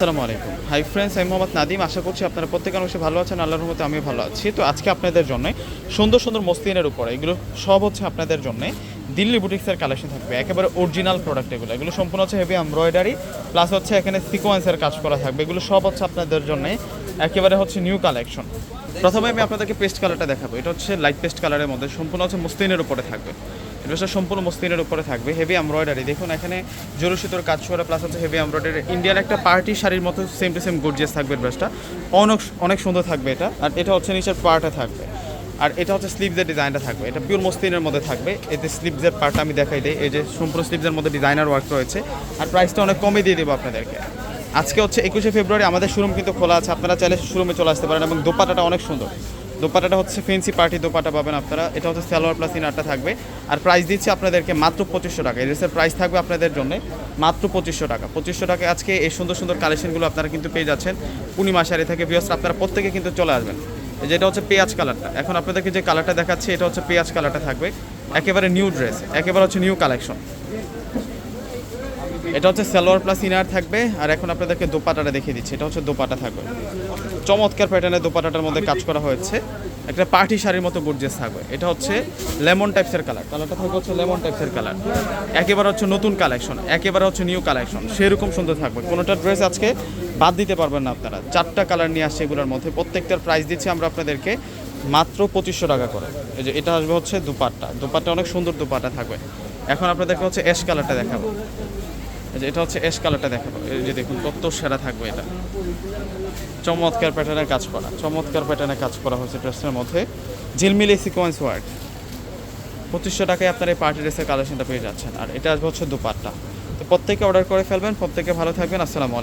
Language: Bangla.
আসসালামু আলাইকুম। হাই ফ্রেন্ডস আমি মোহাম্মদ নাদিম। আশা করছি আপনারা প্রত্যেক অংশে ভালো আছেন। আল্লাহর রহমতে আমিও ভালো আছি। তো আজকে আপনাদের জন্য সুন্দর সুন্দর মসলিনের উপরে, এগুলো সব হচ্ছে আপনাদের জন্য দিল্লি বুটিক্সের কালেকশন থাকবে। একেবারে অরিজিনাল প্রোডাক্ট এগুলো। এগুলো সম্পূর্ণ হচ্ছে হেভি এমব্রয়ডারি প্লাস হচ্ছে এখানে সিকোয়েন্সের কাজ করা থাকবে। এগুলো সব হচ্ছে আপনাদের জন্য একেবারে হচ্ছে নিউ কালেকশন প্রথমে আমি আপনাদেরকে পেস্ট কালারটা দেখাবো। এটা হচ্ছে লাইট পেস্ট কালারের মধ্যে সম্পূর্ণ হচ্ছে মসলিনের উপরে থাকবে। ড্রেসটা সম্পূর্ণ মসলিনের উপরে থাকবে। হেভি এমব্রয়ডারি দেখুন, এখানে জরু সুতোর কাজ করা প্লাস হচ্ছে হেভি এমব্রয়ডারি ইন্ডিয়ার একটা পার্টি শাড়ির মতো সেম টু সেম গর্জিয়াস থাকবে ড্রেসটা অনেক অনেক সুন্দর থাকবে এটা। আর এটা হচ্ছে নিচের পার্টে থাকবে। আর এটা হচ্ছে স্লিভসের ডিজাইনটা থাকবে। এটা পিওর মসলিনের মধ্যে থাকবে। এতে স্লিভসের পার্টটা আমি দেখাই দিই। এই যে সম্পূর্ণ স্লিভসের মধ্যে ডিজাইনার ওয়ার্ক রয়েছে। আর প্রাইসটা অনেক কমে দিয়ে দেবো আপনাদেরকে। আজকে হচ্ছে একুশে ফেব্রুয়ারি আমাদের শোরুম কিন্তু খোলা আছে। আপনারা চাইলে শোরুমে চলে আসতে পারেন এবং দোপাটাটা অনেক সুন্দর। দোপাটাটা হচ্ছে ফেন্সি পার্টি দোপাটা পাবেন আপনারা। এটা হচ্ছে সালোয়ার প্লাস ইনারটা থাকবে। আর প্রাইস দিচ্ছি আপনাদেরকে মাত্র পঁচিশশো টাকা। এই ড্রেসের প্রাইস থাকবে আপনাদের জন্য মাত্র পঁচিশশো টাকা। পঁচিশশো টাকায় আজকে এই সুন্দর সুন্দর কালেকশনগুলো আপনারা কিন্তু পেয়ে যাচ্ছেন পূর্ণিমা শাড়ি থেকে বিয়স আপনারা প্রত্যেকে কিন্তু চলে আসবেন। যেটা হচ্ছে পেঁয়াজ কালারটা এখন আপনাদেরকে যে কালারটা দেখাচ্ছে, এটা হচ্ছে পেঁয়াজ কালারটা থাকবে। একেবারে নিউ ড্রেস একেবারে হচ্ছে নিউ কালেকশন এটা হচ্ছে সালোয়ার প্লাস ইনার থাকবে, আর এখন আপনাদেরকে দোপাটাটা দেখিয়ে দিচ্ছি। এটা হচ্ছে দোপাটা থাকবে। চমৎকার প্যাটার্নের দোপাটাটার মধ্যে কাজ করা হয়েছে। একটা পার্টি শাড়ির মতো গর্জিয়াস থাকবে। এটা হচ্ছে লেমন টাইপসের কালার কালারটা থাকবে হচ্ছে লেমন টাইপসের কালার একেবারে হচ্ছে নতুন কালেকশন একেবারে হচ্ছে নিউ কালেকশন সেরকম সুন্দর থাকবে। কোনোটা ড্রেস আজকে বাদ দিতে পারবেন না আপনারা। চারটা কালার নিয়ে আসছে এগুলোর মধ্যে। প্রত্যেকটার প্রাইস দিচ্ছি আমরা আপনাদেরকে মাত্র পঁচিশশো টাকা করে। এই যে এটা আসবে হচ্ছে দুপাট্টা। দুপাট্টা অনেক সুন্দর দুপাট্টা থাকবে। এখন আপনাদেরকে হচ্ছে অ্যাশ কালারটা দেখাবো। এটা হচ্ছে এস কালারটা দেখাবো এই যে দেখুন, কত সেরা থাকবে এটা। চমৎকার প্যাটার্নের কাজ করা, চমৎকার প্যাটার্নের কাজ করা হয়েছে ড্রেসটার মধ্যে। ঝিলমিলি সিকোয়েন্স ওয়ার্ক পঁচিশশো টাকায় আপনার এই পার্টি ড্রেসের কালেকশনটা পেয়ে যাচ্ছেন। আর এটা আসবে হচ্ছে দুপাট্টা। তো প্রত্যেকে অর্ডার করে ফেলবেন প্রত্যেকে ভালো থাকবেন। আসসালামু